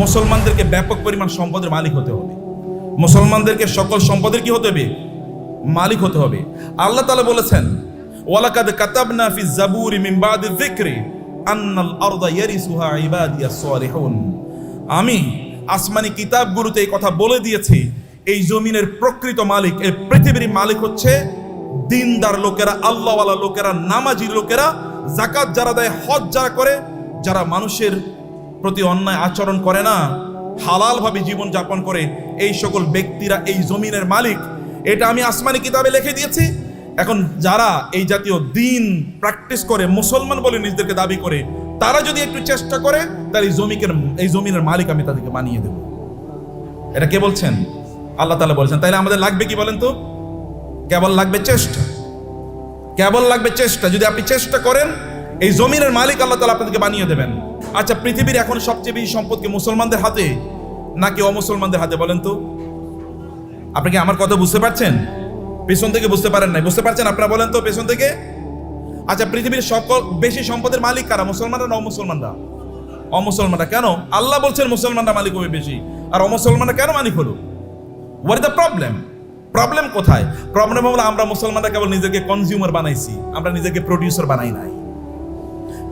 মুসলমানদেরকে ব্যাপক পরিমাণ সম্পদের মালিক হতে হবে। মুসলমানদেরকে সকল সম্পদের কি হতে হবে? মালিক হতে হবে। আল্লাহ তাআলা বলেছেন, ওয়ালাকাদ কাতাবনা ফি জাবুরি মিন বাদি যিকরি আন্নাল আরদা ইয়ারিসুহা ইবাদিয়াস সালিহুন। আমি আসমানি কিতাবগুলোতে এই কথা বলে দিয়েছি, এই জমিনের প্রকৃত মালিক, এই পৃথিবীর মালিক হচ্ছে দিনদার লোকেরা, আল্লাহওয়ালা লোকেরা নামাজি লোকেরা জাকাত যারা দেয়, হজ যারা করে, যারা মানুষের প্রতি অন্যায় আচরণ করে না। হালালভাবে জীবন যাপন করে এই সকল ব্যক্তিরা এই জমিনের মালিক। এটা আমি আসমানি কিতাবে লিখে দিয়েছি। এখন যারা এই জাতীয় দিন প্র্যাকটিস করে, মুসলমান বলে নিজেদেরকে দাবি করে, তারা যদি একটু চেষ্টা করে, তাহলে এই জমিকের, এই জমিনের মালিক আমি তাদেরকে বানিয়ে দেব। এটা কে বলছেন? আল্লাহ তাআলা বলছেন। তাইলে আমাদের লাগবে কি বলেন তো? কেবল লাগবে চেষ্টা। কেবল লাগবে চেষ্টা। যদি আপনি চেষ্টা করেন, এই জমিনের মালিক আল্লাহ তালা আপনাদেরকে বানিয়ে দেবেন। আচ্ছা পৃথিবীর এখন সবচেয়ে বেশি সম্পদ কি মুসলমানদের হাতে নাকি অমুসলমানদের হাতে বলেন তো? আপনি কি আমার কথা বুঝতে পারছেন? পেছন থেকে বুঝতে পারেন নাই। বুঝতে পারছেন আপনারা বলেন তো পেছন থেকে? আচ্ছা পৃথিবীর সকল বেশি সম্পদের মালিক কারা? মুসলমানরা না অমুসলমানরা? অমুসলমানরা কেন? আল্লাহ বলছেন মুসলমানরা মালিক হবে বেশি। আর অমুসলমানরা কেন মালিক হলো? হোয়াট দ্য প্রবলেম প্রবলেম কোথায়? প্রবলেম হলো আমরা মুসলমানরা কেবল নিজেকে কনজিউমার বানাইছি। আমরা নিজেকে প্রডিউসার বানাই নাই।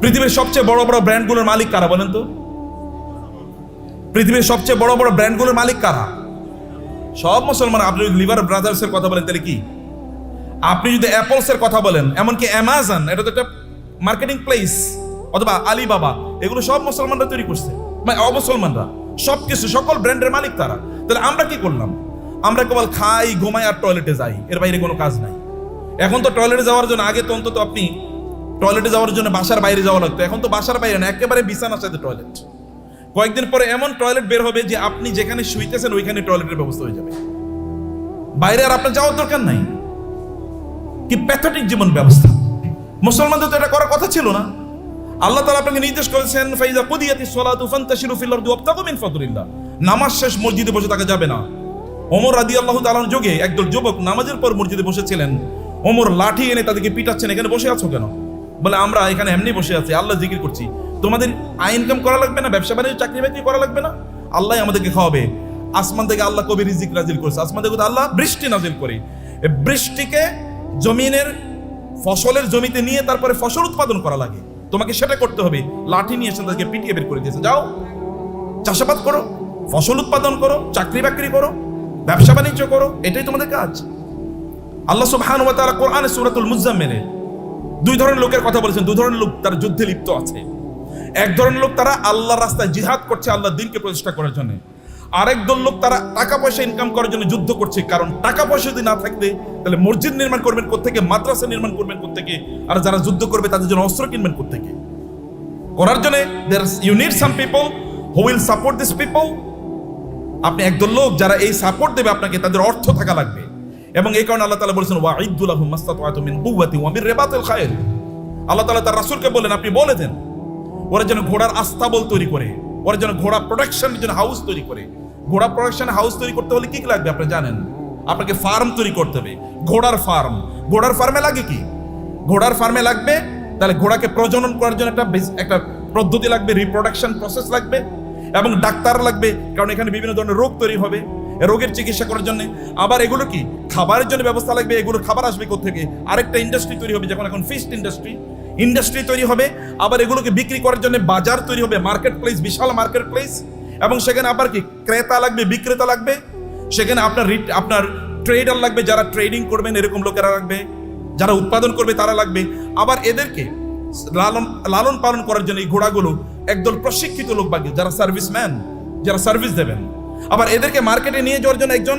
পৃথিবীর সবচেয়ে বড় বড় ব্র্যান্ডগুলোর মালিক কারা বলেন তো? পৃথিবীর সবচেয়ে বড় বড় ব্র্যান্ডগুলোর মালিক কারা? সব মুসলমান, আপনি যদি লিভার ব্রাদার্সের কথা বলেন তাহলে কি? আপনি যদি অ্যাপলসের কথা বলেন, এমনকি অ্যামাজন, এটা তো একটা মার্কেটিং প্লেস, অথবা আলিবাবা, এগুলো সব মুসলমানরা তৈরি করছে। মানে অমুসলমানরা সব কিছু সকল ব্র্যান্ডের মালিক তারা। তাহলে আমরা কি করলাম? আমরা কেবল খাই, ঘুমাই আর টয়লেটে যাই, এর বাইরে কোনো কাজ নাই। এখন তো টয়লেটে যাওয়ার জন্য, আগে তো অন্তত আপনি টয়লেটে যাওয়ার জন্য বাসার বাইরে যাওয়া লাগতো। এখন তো বাসার বাইরে না, একেবারে বিছানার সাথে টয়লেট কয়েকদিন পরে এমন টয়লেট বের হবে যে আপনি যেখানে শুইতেছেন ওইখানে টয়লেটের ব্যবস্থা হয়ে যাবে। বাইরে আর আপনার যাওয়ার দরকার নাই। কি প্যাথেটিক জীবন ব্যবস্থা। মুসলমানদের তো এটা করার কথা ছিল না। আল্লাহ তাআলা আপনাকে নির্দেশ করেছেন, ফাইজা কুদিয়াতি সলাতু ফান্তাশিরু ফিল আরদি ওয়াবতাগু মিন ফাদলিল্লাহ। নামাজ শেষ, মসজিদে বসে থাকা যাবে না। ওমর রাদিয়াল্লাহু তাআলার যুগে একদল যুবক নামাজের পর মসজিদে বসেছিলেন। ওমর লাঠি এনে তাদেরকে পিটাচ্ছেন, এখানে বসে আছো কেন? বলে, আমরা এখানে এমনি বসে আছি, আল্লাহ জিকির করছি। তোমাদের আয় ইনকাম করা লাগবে না, ব্যবসা বাণিজ্য, চাকরি বাকরি করা লাগবে না? আল্লাহ আমাদেরকে খাওয়াবে। আসমান থেকে আল্লাহ কবি রিজিক নাজিল করছে। আসমান থেকে আল্লাহ বৃষ্টি নাজিল করে। বৃষ্টিকে জমিনের, ফসলের জমিতে নিয়ে তারপরে ফসল উৎপাদন করা লাগে। তোমাকে সেটা করতে হবে। লাঠি নিয়ে এসে তাদেরকে পিটিয়ে বের করে দিয়েছে। যাও, চাষাবাদ করো, ফসল উৎপাদন করো, চাকরি বাকরি করো, ব্যবসা বাণিজ্য করো, এটাই তোমাদের কাজ। আল্লাহ সুবহান ওয়া তাআলা কোরআনে সূরাতুল মুজাম্মিলে দুই ধরনের লোকের কথা বলেছেন দুই ধরনের লোক তার যুদ্ধে লিপ্ত আছে। এক ধরনের লোক তারা আল্লাহর রাস্তায় জিহাদ করছে, আল্লাহ দিনকে প্রতিষ্ঠা করার জন্য। আরেক দল লোক তারা টাকা পয়সা ইনকাম করার জন্য যুদ্ধ করছে, কারণ টাকা পয়সা যদি না থাকতে, তাহলে মসজিদ নির্মাণ করবেন কোত্থেকে, মাদ্রাসা নির্মাণ করবেন কোত্থেকে, আর যারা যুদ্ধ করবে তাদের জন্য অস্ত্র কিনবেন কোত্থেকে। করার জন্য you need some people who will support this people আপনি একদল লোক যারা এই সাপোর্ট দেবে আপনাকে, তাদের অর্থ থাকা লাগবে। এবং এই কারণে আল্লাহ তাআলা বলেছেন ওয়া ইদ্দুলাহু মাস্তাতআতু মিন কুওয়াতি ওয়া মিন রিবাতিল খায়র আল্লাহ তালা তার রাসূলকে বলেন আপনি বলে দেন ওরা যেন ঘোড়ার আস্তাবল তৈরি করে, ওরা যেন ঘোড়া প্রোডাকশনের জন্য হাউস তৈরি করে। ঘোড়া প্রোডাকশন হাউস তৈরি করতে হলে কি লাগবে আপনি জানেন? আপনাকে ফার্ম তৈরি করতে হবে, ঘোড়ার ফার্ম। ঘোড়ার ফার্মে লাগে কি? ঘোড়ার ফার্মে লাগবে, তাহলে ঘোড়াকে প্রজনন করার জন্য একটা একটা পদ্ধতি লাগবে রিপ্রোডাকশন প্রসেস লাগবে এবং ডাক্তার লাগবে, কারণ এখানে বিভিন্ন ধরনের রোগ তৈরি হবে। রোগের চিকিৎসা করার জন্য। আবার এগুলো কি? খাবারের জন্য ব্যবস্থা লাগবে, এগুলোর খাবার আসবে থেকে আরেকটা ইন্ডাস্ট্রি তৈরি হবে যেমন এখন ফিস্ট ইন্ডাস্ট্রি ইন্ডাস্ট্রি তৈরি হবে, আবার এগুলোকে বিক্রি করার জন্য বাজার তৈরি হবে মার্কেট প্লেস বিশাল মার্কেট প্লেস এবং সেখানে আবার কি, ক্রেতা লাগবে, বিক্রেতা লাগবে। সেখানে আপনার আপনার ট্রেডার লাগবে, যারা ট্রেডিং করবেন, এরকম লোকেরা লাগবে। যারা উৎপাদন করবে, তারা লাগবে। আবার এদেরকে লালন লালন পালন করার জন্য এই ঘোড়াগুলো একদল প্রশিক্ষিত লোক বাকি, যারা সার্ভিসম্যান যারা সার্ভিস দেবেন। আবার এদেরকে মার্কেটে নিয়ে যাওয়ার জন্য একজন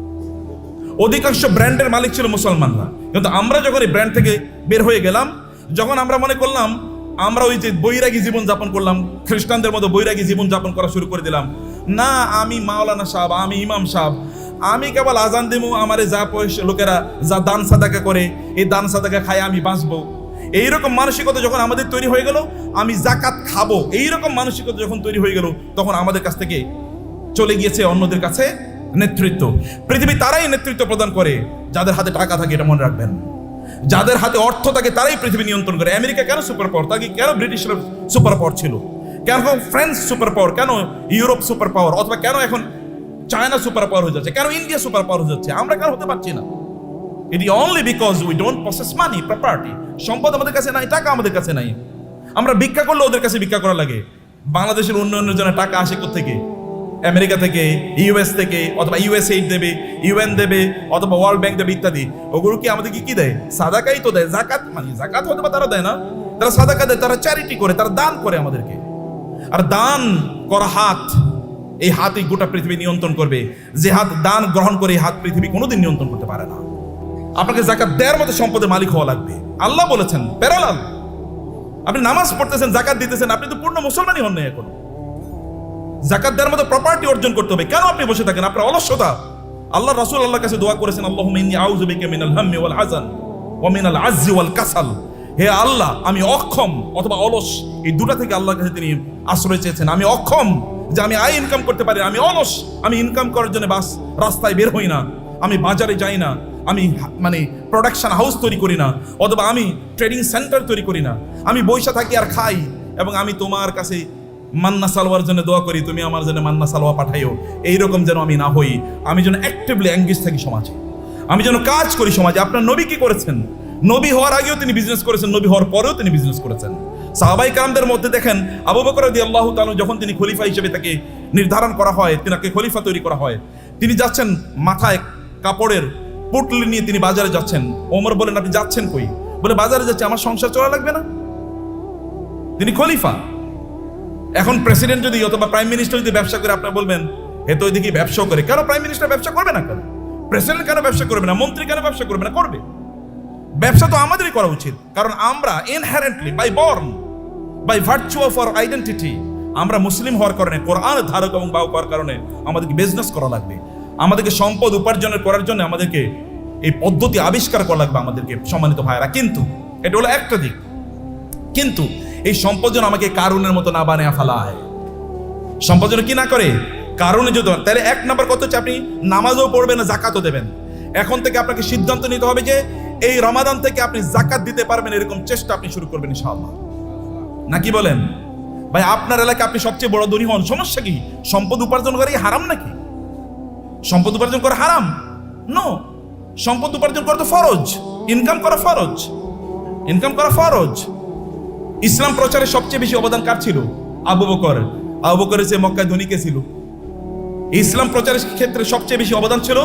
অধিকাংশ ব্র্যান্ডের মালিক ছিল মুসলমানরা। কিন্তু আমরা যখন এই ব্র্যান্ড থেকে বের হয়ে গেলাম, যখন আমরা মনে করলাম, আমরা ওই যে বৈরাগী জীবন যাপন করলাম, খ্রিস্টানদের মতো বৈরাগী জীবন যাপন করা শুরু করে দিলাম, না, আমি মাওলানা সাহেব, আমি ইমাম সাহেব, আমি কেবল আজান দিমু, আমারে যা পয়সা, লোকেরা যা দান সাদাকা করে, এই দান সাদাকা খায় আমি বাঁচবো। এইরকম মানসিকতা যখন আমাদের তৈরি হয়ে গেল, আমি জাকাত খাব। এইরকম মানসিকতা যখন তৈরি হয়ে গেল, তখন আমাদের কাছ থেকে চলে গিয়েছে অন্যদের কাছে নেতৃত্ব। পৃথিবী তারাই নেতৃত্ব প্রদান করে, যাদের হাতে টাকা থাকে এটা মনে রাখবেন। যাদের হাতে অর্থ থাকে তারাই পৃথিবী নিয়ন্ত্রণ করে। আমেরিকা কেন সুপার পাওয়ার? তাকে কেন ব্রিটিশরা সুপার পাওয়ার ছিল? কেন ফ্রান্স সুপার পাওয়ার? কেন ইউরোপ সুপার পাওয়ার? অথবা কেন এখন চায়না সুপার পাওয়ার হয়ে যাচ্ছে? কেন ইন্ডিয়া সুপার পাওয়ার হয়ে যাচ্ছে? আমরা কেন হতে পারছি না। It only because we don't process money property সম্পদ আমাদের কাছে নাই, টাকা আমাদের কাছে নাই। আমরা ভিক্ষা করলে ওদের কাছে ভিক্ষা করা লাগে। বাংলাদেশের উন্নয়নের জন্য টাকা আসে থেকে আমেরিকা থেকে ইউএস থেকে, অথবা ইউএসএইড দেবে ইউএন দেবে, অথবা ওয়ার্ল্ড ব্যাংক দেবে ইত্যাদি। ওগুলো কি আমাদেরকে কি দেয়? সাদাকাই তো দেয়। জাকাত মানে জাকাত বা তারা দেয় না। তারা সাদাকা দেয়, তারা চ্যারিটি করে, তারা দান করে আমাদেরকে। আর দান করা হাত, এই হাতই গোটা পৃথিবী নিয়ন্ত্রণ করবে। যে হাত দান গ্রহণ করে, এই হাত পৃথিবী কোনোদিন নিয়ন্ত্রণ করতে পারে না। আপনাকে জাকাত দেওয়ার মতো সম্পদের মালিক হওয়া লাগবে। আল্লাহ বলেছেন, প্যারালাল। আপনি নামাজ পড়তেছেন, জাকাত দিতেছেন, আপনি তো পূর্ণ মুসলমানই হন না এখন। জাকাত দেওয়ার মতো প্রপার্টি অর্জন করতে হবে। কেন আপনি বসে থাকেন? আপনার অলস্যতা আল্লাহ রাসূল আল্লাহর কাছে দোয়া করেছেন আল্লাহ ইন্নী আউযু বিকা মিনাল হাম্মি ওয়াল হাযান ওয়া মিনাল আজ্জি ওয়াল কাসাল। হে আল্লাহ, আমি অক্ষম অথবা অলস। এই দুটা থেকে আল্লাহর কাছে তিনি আশ্রয় চেয়েছেন। আমি অক্ষম যে আমি আয় ইনকাম করতে পারি আমি অলস। আমি ইনকাম করার জন্য বাস, রাস্তায় বের হই না। আমি বাজারে যাই না। আমি মানে প্রোডাকশন হাউস তৈরি করি না। অথবা আমি ট্রেডিং সেন্টার তৈরি করি না। আমি বৈশা থাকি আর খাই এবং আমি তোমার কাছে মান্না সালোয়ার জন্য দোয়া করি, তুমি আমার জন্য মান্না সালোয়া পাঠাইও। এইরকম যেন আমি না হই, আমি যেন অ্যাক্টিভলি অ্যাঙ্গেজ থাকি সমাজে। আমি যেন কাজ করি সমাজে। আপনার নবী কি করেছেন? নবী হওয়ার আগেও তিনি বিজনেস করেছেন, নবী হওয়ার পরেও তিনি বিজনেস করেছেন। সাহাবাই কালামদের মধ্যে দেখেন, আবু বকর রাদি আল্লাহ তালু যখন তিনি খলিফা হিসেবে তাকে নির্ধারণ করা হয়, তিনাকে খলিফা তৈরি করা হয়, তিনি যাচ্ছেন মাথায় কাপড়ের পুটলি নিয়ে তিনি বাজারে যাচ্ছেন। ওমর বলেন, আপনি যাচ্ছেন কই? বলে, বাজারে যাচ্ছে, আমার সংসার চলা লাগবে না? তিনি খলিফা। এখন প্রেসিডেন্ট যদি অথবা প্রাইম মিনিস্টার যদি ব্যবসা করে, আপনারা বলবেন এ তো ওইদিকে ব্যবসা করে। কেন প্রাইম মিনিস্টার ব্যবসা করবে না কেন? প্রেসিডেন্ট কেন ব্যবসা করবে না? মন্ত্রী কেন ব্যবসা করবে না? করবে। ব্যবসা তো আমাদেরই করা উচিত। কারণ আমরা inherently by born by virtue of our identity আমরা মুসলিম হওয়ার কারণে, কোরআন ধারক এবং বাহক হওয়ার কারণে আমাদেরকে বিজনেস করা লাগবে। আমাদেরকে সম্পদ উপার্জনের করার জন্য আমাদেরকে এই পদ্ধতি আবিষ্কার করা লাগবে আমাদেরকে সম্মানিত ভাইয়েরা। কিন্তু, এটা হলো একটা দিক। কিন্তু এই সম্পদ যেন আমাকে কারুনের মতো না বানিয়ে ফেলায়। সম্পদ যেন কি না করে? কারণে যদি তাহলে এক নাম্বার কত হচ্ছে আপনি নামাজও পড়বেন না, জাকাতও দেবেন। এখন থেকে আপনাকে সিদ্ধান্ত নিতে হবে যে এই রমাদান থেকে আপনি জাকাত দিতে পারবেন, এরকম চেষ্টা আপনি শুরু করবেন ইনশাআল্লাহ। নাকি বলেন? ভাই, আপনার এলাকায় আপনি সবচেয়ে বড় ধনী হন, সমস্যা কি? সম্পদ উপার্জন করে হারাম নাকি? সম্পদ উপার্জন করা হারাম? নো সম্পদ উপার্জন করা তো ফরজ। ইনকাম করা ফরজ। ইনকাম করা ফরজ। ইসলাম প্রচারে সবচেয়ে বেশি অবদান কার ছিল? আবু বকর। আবু বকরের চেয়ে মক্কায় ধনী কে ছিল? ইসলাম প্রচারের ক্ষেত্রে সবচেয়ে বেশি অবদান ছিল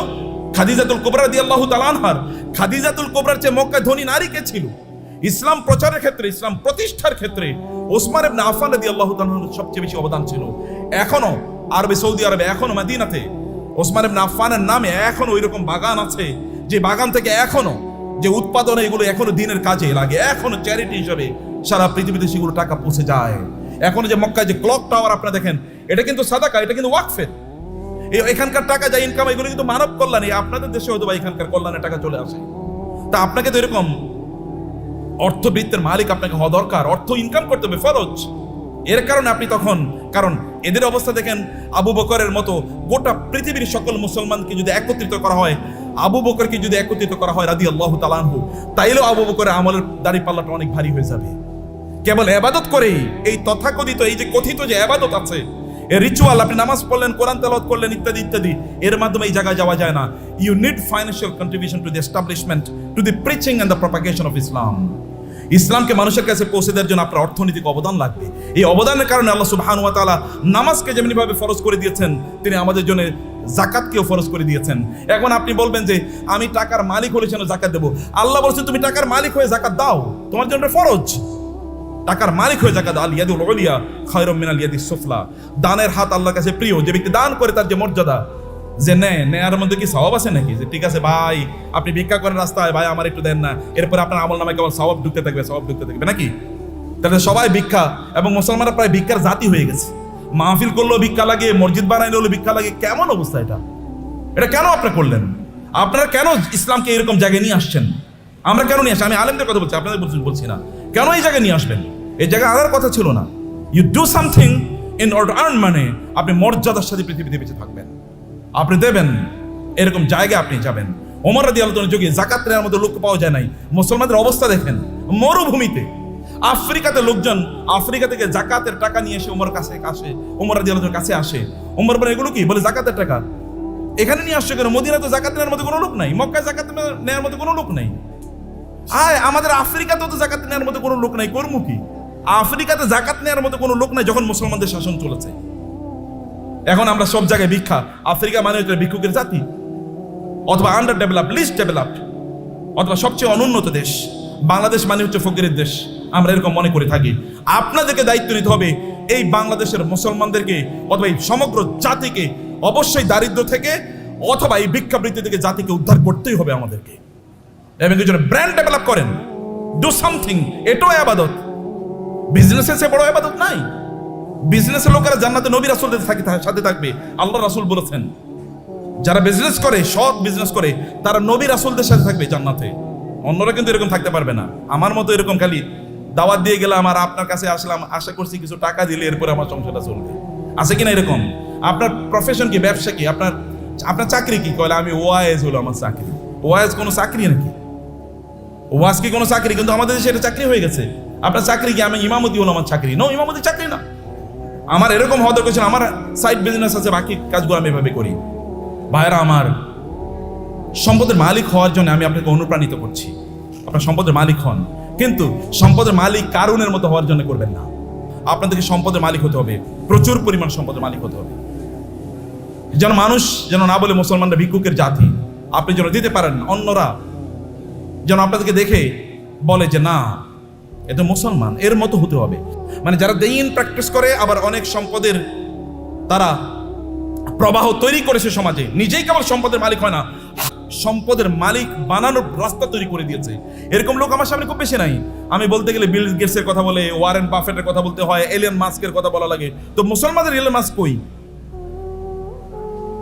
খাদিজাতুল কোবরা দিয়ে আল্লাহ তালানহার খাদিজাতুল কোবরার চেয়ে মক্কায় ধনী নারী কে ছিল? ইসলাম প্রচারের ক্ষেত্রে, ইসলাম প্রতিষ্ঠার ক্ষেত্রে ওসমান ইবনে আফফান রাদিয়াল্লাহু তাআলার সবচেয়ে বেশি অবদান ছিল। এখনও আরবে, সৌদি আরবে, এখনও মদিনাতে ওসমান ইবনে আফফানের নামে এখনও ওইরকম বাগান আছে যে বাগান থেকে এখনও যে উৎপাদন এগুলো এখনও দিনের কাজে লাগে, এখনও চ্যারিটি হিসাবে সারা পৃথিবীতে সেগুলো টাকা পৌঁছে যায়। এখন যে মক্কায় যে ক্লক টাওয়ার আপনারা দেখেন, এটা কিন্তু সাদাকা, এটা কিন্তু ওয়াকফের। এই এখানকার টাকা যা ইনকাম এগুলো কিন্তু মানব কল্যাণ, আপনাদের দেশে হয়তো বা এখানকার কল্যাণের টাকা চলে আসে। তা আপনাকে তো এরকম অর্থবৃত্তের মালিক আপনাকে হওয়া দরকার, অর্থ ইনকাম করতে হবে, ফরজ। এর কারণে আপনি তখন, কারণ এদের অবস্থা দেখেন, আবু বকরের মতো গোটা পৃথিবীর সকল মুসলমানকে যদি একত্রিত করা হয়, আবু বকরকে যদি একত্রিত করা হয় রাদি আল্লাহ তালানহু তাইলেও আবু বকরের আমলের দাড়ি পাল্লাটা অনেক ভারী হয়ে যাবে। কেবল এবাদত করেই। এই তথাকথিত, এই যে কথিত যে এবাদত আছে, এই রিচুয়াল আপনি নামাজ পড়লেন, কোরআন তেলাওয়াত করলেন, ইত্যাদি ইত্যাদি, এর মাধ্যমে এই জায়গায় যাওয়া যায় না। You need financial contribution to the establishment to the preaching and the propagation of Islam ইসলামকে মানুষের কাছে পৌঁছে দেওয়ার জন্য আপনার অর্থনৈতিক অবদান লাগবে। এই অবদানের কারণে আল্লাহ সুবহান ওয়া তাআলা নামাজকে যেমনিভাবে ফরজ করে দিয়েছেন, তিনি আমাদের জন্য জাকাতকেও ফরজ করে দিয়েছেন। এখন আপনি বলবেন যে, আমি টাকার মালিক হলে যেন জাকাত দেবো? আল্লাহ বলছে, তুমি টাকার মালিক হয়ে জাকাত দাও, তোমার জন্য ফরজ। টাকার মালিক হয়ে জাকাত আল ইয়াদুল উলিয়া, খায়রুম মিনাল ইয়াদিস সুফলা। দানের হাত আল্লাহর কাছে প্রিয়, যে ব্যক্তি দান করে তার যে মর্যাদা। যে নেয় নেয়ার মধ্যে কি সওয়াব আছে নাকি? যে ঠিক আছে, ভাই, আপনি ভিক্ষা করেন রাস্তায়, ভাই, আমার একটু দেন না। এরপরে আপনার আমল নামে কেবল সওয়াব ঢুকতে থাকবে সওয়াব ঢুকতে থাকবে, নাকি? তাহলে সবাই ভিক্ষা, এবং মুসলমানরা প্রায় ভিক্ষার জাতি হয়ে গেছে। মাহফিল করলেও ভিক্ষা লাগে, মসজিদ বানাইলে হলো ভিক্ষা লাগে, কেমন অবস্থা এটা? এটা কেন আপনি করলেন? আপনারা কেন ইসলামকে এরকম জায়গায় নিয়ে আসছেন? আমরা কেন নিয়ে আসি? আমি আলেমদের কথা বলছি, আপনাদের বলছি না। কেন এই জায়গায় নিয়ে আসবেন? এই জায়গায় আনার কথা ছিল না। You do something in order earn মানে আপনি মর্যাদার সাথে পৃথিবীতে বেঁচে থাকবেন। আপনি দেবেন, এরকম জায়গায় আপনি যাবেন। ওমর রাদি আলোচনার যুগে জাকাত নেওয়ার মতো লোক পাওয়া যায় নাই। মুসলমানদের অবস্থা দেখেন, মরুভূমিতে। আফ্রিকাতে লোকজন, আফ্রিকা থেকে জাকাতের টাকা নিয়ে এসে ওমর কাছে আসে, ওমর রাদি আলোচনার কাছে আসে। ওমর বলে, এগুলো কি? বলে, জাকাতের টাকা। এখানে নিয়ে আসছে কেন? মদিনা তো জাকাত নেওয়ার মতো কোনো লোক নাই, মক্কায় জাকাত নেওয়ার মতো কোনো লোক নাই। আয়, আমাদের আফ্রিকাতেও তো জাকাত নেওয়ার মতো কোনো লোক নাই, কর্ম কি? আফ্রিকাতে জাকাত নেওয়ার মতো কোনো লোক নাই যখন মুসলমানদের শাসন চলেছে। এখন আমরা সব জায়গায় ভিক্ষা, আফ্রিকা মানে হচ্ছে ভিক্ষুকের জাতি, অথবা আন্ডার ডেভেলপ লিস্ট ডেভেলপ অথবা সবচেয়ে অনুন্নত দেশ, বাংলাদেশ মানে হচ্ছে ফকিরের দেশ। আমরা এরকম মনে করে থাকি। আপনাদেরকে দায়িত্ব নিতে হবে এই বাংলাদেশের মুসলমানদেরকে, অথবা এই সমগ্র জাতিকে অবশ্যই দারিদ্র থেকে, অথবা এই ভিক্ষাবৃত্তি থেকে জাতিকে উদ্ধার করতেই হবে আমাদেরকে। এবং এই ব্র্যান্ড ডেভেলপ করেন। ডু সামথিং এটাও আবাদত। বিজনেসের সে বড় আবাদত নাই। বিজনেসের লোকেরা জান্নাতে নবী রাসুলদের সাথে থাকবে। আল্লাহ রাসুল বলেছেন, যারা বিজনেস করে, সৎ বিজনেস করে, তারা নবী রাসুলদের সাথে থাকবে জান্নাতে। অন্যরা কিন্তু এরকম থাকতে পারবে না। আমার মতো এরকম খালি দাওয়াত দিয়ে গেলাম আর আপনার কাছে আসলাম, আশা করছি কিছু টাকা দিলে এরপরে আমার সংসারটা চলবে। আছে কিনা এরকম? আপনার প্রফেশন কি, ব্যবসা কি? আপনার আপনার চাকরি কি? কয়লা আমি ওয়াইজ হলো আমার চাকরি। ওয়াইজ কোনো চাকরি নাকি? ওয়াজ কি কোনো চাকরি? কিন্তু আমাদের দেশে এটা চাকরি হয়ে গেছে। আপনার চাকরি কি? আমি ইমামতি হলো আমার চাকরি। নো ইমামতি চাকরি না। আমার এরকম হওয়া দরকার ছিল আমার সাইড বিজনেস আছে, বাকি কাজগুলো আমি এভাবে করি। ভাইরা আমার সম্পদের মালিক হওয়ার জন্য আমি আপনাকে অনুপ্রাণিত করছি। আপনার সম্পদের মালিক হন। কিন্তু সম্পদের মালিক কারণের মতো হওয়ার জন্য করবেন না। আপনাদেরকে সম্পদের মালিক হতে হবে। প্রচুর পরিমাণ সম্পদের মালিক হতে হবে। যেন মানুষ যেন না বলে মুসলমানরা ভিক্ষুকের জাতি। আপনি যেন দিতে পারেন অন্যরা যেন আপনাদেরকে দেখে বলে যে, না এ তো মুসলমান, এর মতো হতে হবে। মানে যারা দেইন প্র্যাকটিস করে, আবার অনেক সম্পদের তারা প্রবাহ তৈরি করেছে সমাজে। নিজেই কেবল সম্পদের মালিক হয় না, সম্পদের মালিক বানানোর রাস্তা তৈরি করে দিয়েছে। এরকম লোক আমার সামনে খুব বেশি নাই। আমি বলতে গেলে বিল গেটসের কথা বলে, ওয়ারেন বাফেটের কথা বলতে হয়, এলিয়ন মাস্কের কথা বলা লাগে। তো মুসলমানদের এলিয়ন মাস্ক কই?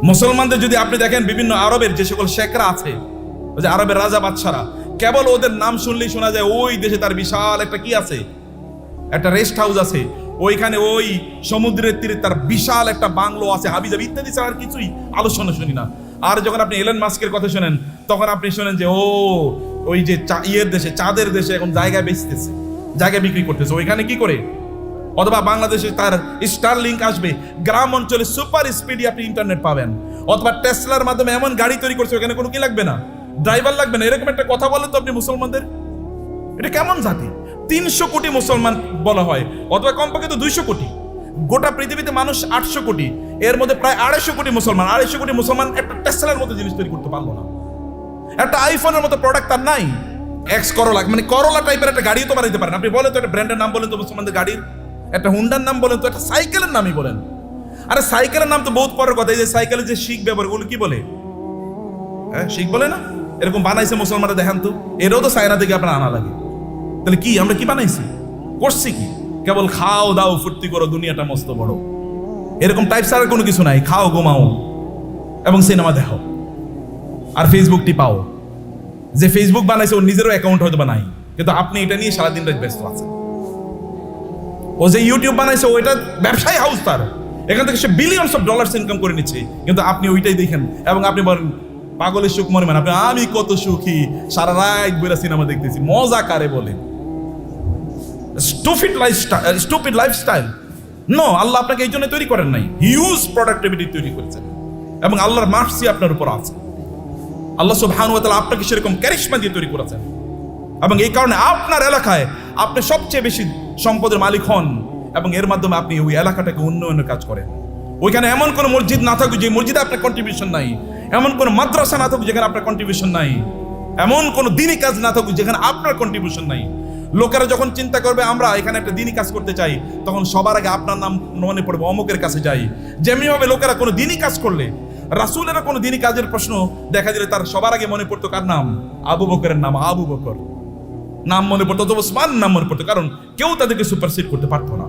মুসলমানদের যদি আপনি দেখেন বিভিন্ন আরবের যে সকল শেখরা আছে আরবের রাজা বাদশারা কেবল ওদের নাম শুনলেই শোনা যায়, ওই দেশে তার বিশাল একটা কি আছে? একটা রেস্ট হাউস আছে। ওইখানে ওই সমুদ্রের তীরে তার বিশাল একটা বাংলো আছে হাবিজাবি ইত্যাদি ছাড়া আর কিছুই আলোচনা শুনি না। আর যখন আপনি এলেন মাস্কের কথা শোনেন, তখন আপনি শোনেন যে, ও, ওই যে ইয়ের দেশে, চাঁদের দেশে এখন জায়গায় বেচতেছে, জায়গা বিক্রি করতেছে। ওইখানে কি করে? অথবা বাংলাদেশে তার স্টার লিঙ্ক আসবে, গ্রাম অঞ্চলে সুপার স্পিডে আপনি ইন্টারনেট পাবেন। অথবা টেসলার মাধ্যমে এমন গাড়ি তৈরি করছে ওখানে কোনো কি লাগবে না? ড্রাইভার লাগবে না, এরকম একটা কথা বলেন তো আপনি মুসলমানদের। এটা কেমন জাতি? তিনশো কোটি মুসলমান বলা হয়, অথবা কমপক্ষে তো দুইশো কোটি। গোটা পৃথিবীতে মানুষ আটশো কোটি, এর মধ্যে প্রায় আড়াইশো কোটি মুসলমান। আড়াইশো কোটি মুসলমান একটা টেসলার মতো জিনিস তৈরি করতে পারল না। একটা আইফোনের মতো প্রোডাক্ট তার নাই। এক্স করোলা মানে করোলা টাইপের একটা গাড়িও তো বানাইতে পারেন। আপনি বলেন তো একটা ব্র্যান্ডের নাম বলেন তো মুসলমানদের গাড়ির। একটা হুন্ডার নাম বলেন তো, একটা সাইকেলের নামই বলেন। আরে সাইকেলের নাম তো বহুত পরের কথা, এই যে সাইকেলের যে শিখ ব্যবহার ওগুলো কি বলে? হ্যাঁ শিখ বলে না? এরকম বানাইছে মুসলমানরা, দেখেন তো। এরও তো চায়না থেকে আপনার আনা লাগে। তাহলে কি, আমরা কি বানাইছি? করছি কি? কেবল খাও, দাও, ফুর্তি করো, দুনিয়াটা মস্ত বড়। এরকম টাইপ ছাড়া কোনো কিছু নাই। খাও, ঘুমাও। এবং সিনেমা দেখো। আর ফেসবুকটি পাও। যে ফেসবুক বানাইছে ওর নিজেরও অ্যাকাউন্ট হয়তো বা নাই। কিন্তু আপনি এটা নিয়ে সারাদিন রাত ব্যস্ত আছেন। ও যে ইউটিউব বানাইছে ওইটা ব্যবসায়ী হাউস তার। এখান থেকে সে বিলিয়নস অফ ডলার্স ইনকাম করে নিচ্ছে। কিন্তু আপনি ওইটাই দেখেন। এবং আপনি বলেন পাগলের সুখ মনে মানে আপনি, আমি কত সুখী, সারা রাত বইরা সিনেমা দেখতেছি। মজা কারে বলে? Stupid lifestyle stupid lifestyle no Allah আপনাকে এই জন্য তৈরি করেন নাই। হিউজ প্রোডাক্টিভিটি তৈরি করেছেন। এবং আল্লাহর মার্সি আপনার উপর আছে। আল্লাহ সুবহান ওয়া তাআলা আপনাকে সেরকম ক্যারিশমা দিয়ে তৈরি করেছেন। এবং এই কারণে আপনার এলাকায় আপনি সবচেয়ে বেশি সম্পদের মালিক হন। এবং এর মাধ্যমে আপনি ওই এলাকাটাকে উন্নয়নের কাজ করেন। ওইখানে এমন কোনো মসজিদ না থাকুক যে মসজিদে আপনার কন্ট্রিবিউশন নাই। এমন কোনো মাদ্রাসা না থাকুক যেখানে আপনার কন্ট্রিবিউশন নাই। এমন কোনো দিনই কাজ না থাকুক যেখানে আপনার কন্ট্রিবিউশন নাই। লোকেরা যখন চিন্তা করবে, আমরা এখানে একটা দিনই কাজ করতে চাই, তখন সবার আগে আপনার নাম মনে পড়বে, অমুকের কাছে যাই। যেমনিভাবে লোকেরা কোনো দিনই কাজ করলে রাসুলেরা কোনো দিনই কাজের প্রশ্ন দেখা দিলে তার সবার আগে মনে পড়তো কার নাম? আবু বকরের নাম, আবু বকর। নাম মনে পড়তো, অথবা ওসমান নাম মনে পড়তো, কারণ কেউ তাদেরকে সুপারসিড করতে পারতো না।